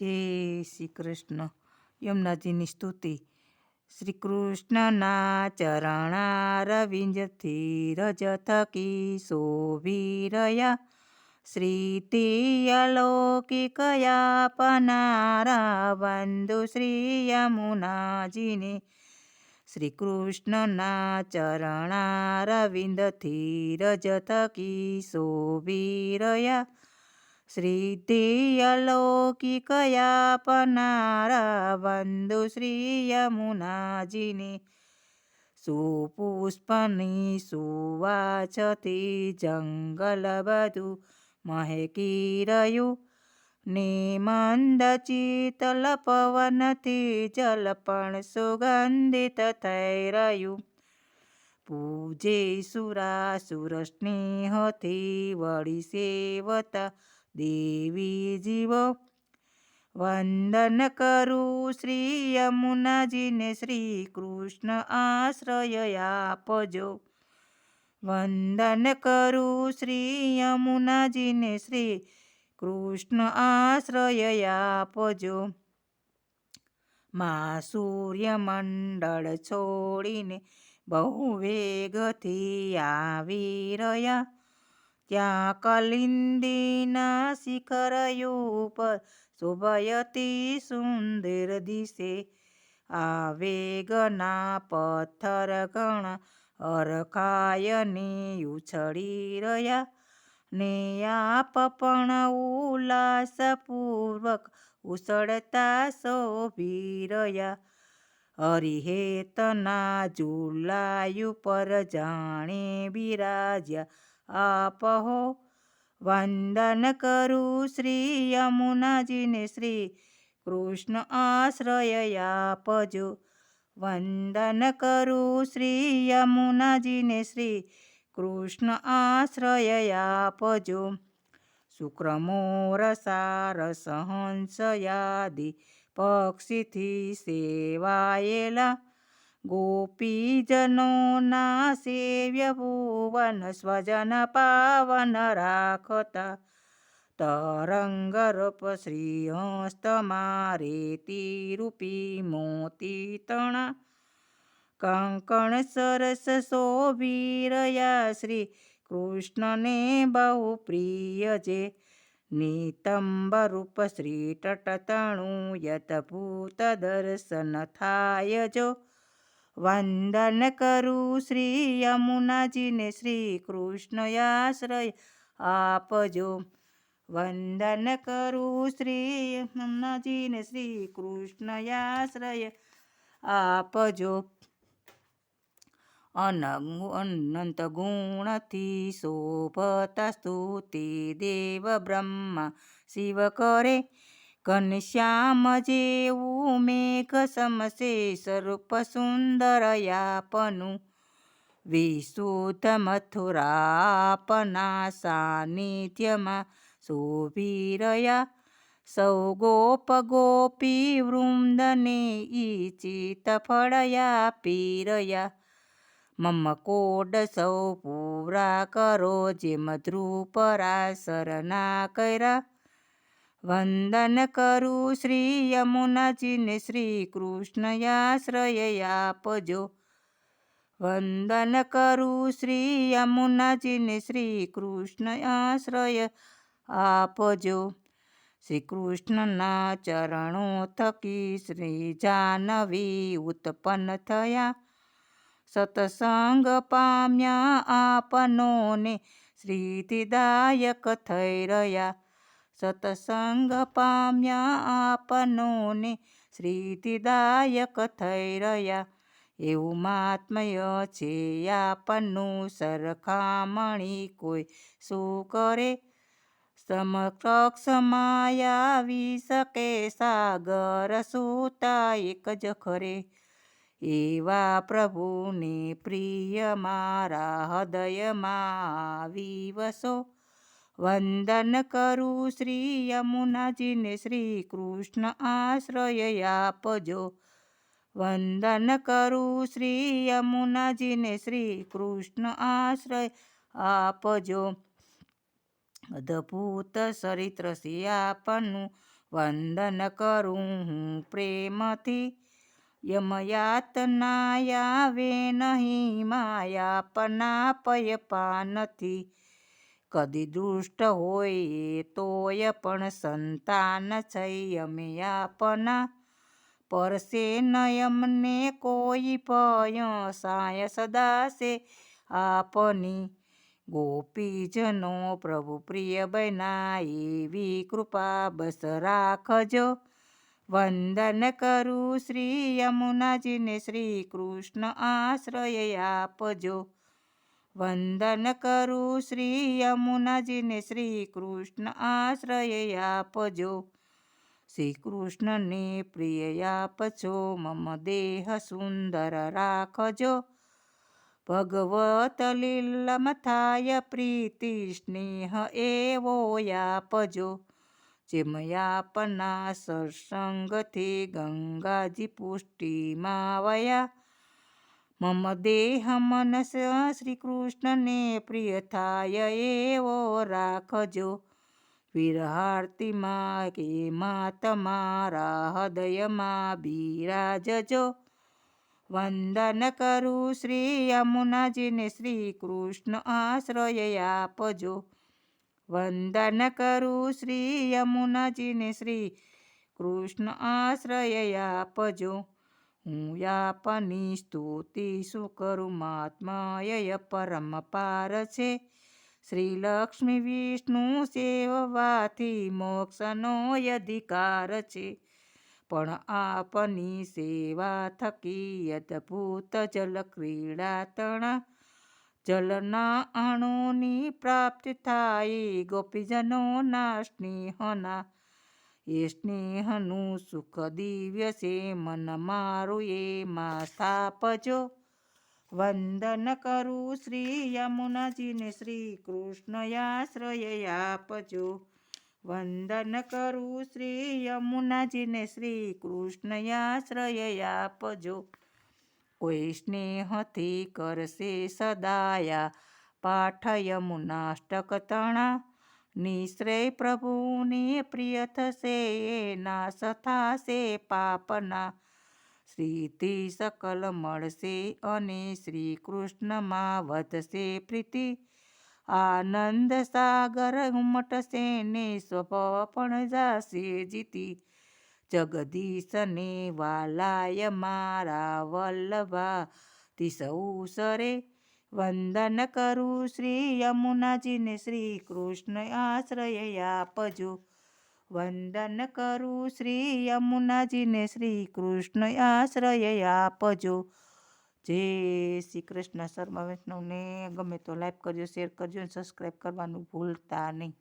જય શ્રી કૃષ્ણ. યમુનાજીની સ્તુતિ. શ્રી કૃષ્ણના ચરણા રવિંજથી રજ થકી શોભી રહ્યા. શ્રી અલૌકિકયા પનારા બંધુ શ્રી યમુનાજીને. શ્રી કૃષ્ણના ચરણા રવિંદથી રજ થકી શોભી રહ્યા. શ્રીતિ અલૌકિકયા પનારા બંધુ શ્રી યમુનાજીને સુપુષ્પની સુવાચતી જંગલ બધું મહેકી રહ્યું ને મંદ ચિતલ પવનથી જલ પણ સુગંધિત થઈ રહ્યું પૂજે સુરા સ્નેહથી વળી સેવતા દેવી જીવો વંદન કરું શ્રી યમુનાજીને, શ્રી કૃષ્ણ આશ્રય આપજો. વંદન કરું શ્રી યમુનાજીને, શ્રી કૃષ્ણ આશ્રય આપજો. મા સૂર્યમંડળ છોડીને બહુ વેગથી આવી રહ્યા. ત્યાં કલિંદીના શિખરયો ઉપર શોભયતી સુંદર દિશે આ વેગના પથ્થર ઘણા અરખાયની ઉછળી રહ્યા ને આપ પણ ઉલ્લાસપૂર્વક ઉછળતા શોભી રહ્યા હરિહેતના ઝુલાયુ પર જાણે બિરાજ્યા આપહો. વંદન કરું શ્રી યમુનાજીને શ્રી કૃષ્ણ આશ્રય આપજો. વંદન કરું શ્રી યમુનાજીને શ્રી કૃષ્ણ આશ્રય આપજો. શુક્રમોર સાર હંસ યાદી પક્ષીથી સેવાયેલા ગોપીજનોના સેવ્ય ભુવન સ્વજન પાવન રાખતા. તરંગ રૂપ શ્રી હસ્ત મારે તીરૂપી મોતી તણા. કંકણ સરસ શોભી રહ્યા શ્રી કૃષ્ણને બહુ પ્રિય જે નિતંબ રૂપ શ્રી તટતણું યતભૂત દર્શન થાય જો. વંદન કરું શ્રી યમુનાજીને શ્રી કૃષ્ણ આશ્રય આપજો વંદન કરું શ્રી યમુનાજીને શ્રી કૃષ્ણ આશ્રય આપજો અનંત ગુણથી શોભતા સ્તુતિ દેવ બ્રહ્મા શિવ કરે ઘનશ્યામ જેવું મેઘ સમશે સ્વરૂપ સુંદર યાપનું વિશુદ્ધ મથુરાપના સાનિધ્યમાં શોભી રહ્યા સૌ ગોપ ગોપી વૃંદને ઈચિત ફળયા પી રહ્યા મમ કોડ સૌ પૂરા કરો જેમ ધ્રુપરાસરના કર્યા વંદન કરું શ્રી યમુનાજીને શ્રી કૃષ્ણયાશ્રય આપજો વંદન કરું શ્રી યમુનાજીને શ્રી કૃષ્ણ આશ્રય આપજો શ્રી કૃષ્ણના ચરણો થકી શ્રી જાનવી ઉત્પન્ન થયા સતસંગ પામ્યા આપનોને શ્રીતિદાયક થઈ રહ્યા સતસંગ પામ્યા આપનોને શ્રીતિદાયક થઈ રહ્યા એવું મહાત્મય છે આપનું સરખામણી કોઈ શું કરે સમકક્ષ માયા આવી શકે સાગર સૂતા એક જ ખરે એવા પ્રભુને પ્રિય મારા હૃદયમાં વિવસો વંદન કરું શ્રી યમુનાજીને શ્રી કૃષ્ણ આશ્રય આપજો. વંદન કરું શ્રી યમુનાજીને શ્રી કૃષ્ણ આશ્રય આપજો. અદ્ભુત ચરિત્ર આપનું. વંદન કરું હું પ્રેમથી. યમયાતનાયાવે નહીં માયાપના પય નથી કદી દુષ્ટ હોય તોય પણ સંતાન છે યમયાપના પરસે નયમને કોઈ પય સાય સદાશે આપની. ગોપીજનો પ્રભુ પ્રિય બના એવી કૃપા બસ રાખજો. વંદન કરું શ્રી યમુનાજીને શ્રી કૃષ્ણ આશ્રય આપજો. વંદન કરું શ્રી યમુનાજીને, શ્રી કૃષ્ણ આશ્રય આપજો. શ્રી કૃષ્ણને પ્રિય આપજો, મમ દેહ સુંદર રાખજો. ભગવત લીલમ થાય પ્રીતિ, સ્નેહ એવો આપજો. જેમ આપના સત્સંગથી ગંગાજી પુષ્ટિમાં વયા મમ દેહ મનસ શ્રી કૃષ્ણને પ્રિય થાય એવો રાખજો વિરહાર્તિમાં કે મા તમારા હૃદયમાં બિરાજજો વંદન કરું શ્રી યમુનાજીને શ્રી કૃષ્ણ આશ્રય આપજો વંદન કરું શ્રી યમુનાજીને શ્રી કૃષ્ણ આશ્રય આપજો હું યાપની સ્તુતિ, શું કરું? મહાત્માય પરમ પાર છે. શ્રી લક્ષ્મી વિષ્ણુ સેવવાથી મોક્ષનો અધિકાર છે. પણ આપની સેવા થકી અદભૂત જલ ક્રીડા તણા જલના અણુની પ્રાપ્તિ થાય ગોપીજનોના સ્નેહના એ સ્નેહનું સુખ દિવ્ય છે, મન મારું એમાં સ્થાપજો વંદન કરું શ્રી યમુનાજીને, શ્રી કૃષ્ણ આશ્રય આપજો. વંદન કરું શ્રી યમુનાજીને, શ્રી કૃષ્ણ આશ્રય આપજો. કોઈ સ્નેહથી કરશે સદાયા પાઠ યમુનાષ્ટક તણા. નિશ્રય પ્રભુને પ્રિય થશે નાશ થશે પાપના સ્થિતિ સકલ મળશે અને શ્રી કૃષ્ણમાં વધશે પ્રીતિ આનંદ સાગર ઉમટશે ને સ્વભાવ પણ જાશે જીતી જગદીશને વાલાય મારા વલ્લભા તિસૌ સરે વંદન કરું શ્રી યમુનાજીને શ્રી કૃષ્ણ આશ્રય આપજો. વંદન કરું શ્રી યમુનાજીને શ્રી કૃષ્ણ આશ્રય આપજો. જય શ્રી કૃષ્ણ. શર્મા વૈષ્ણવને ગમે તો લાઈક કરજો શેર કરજો અને સબસ્ક્રાઈબ કરવાનું ભૂલતા નહીં.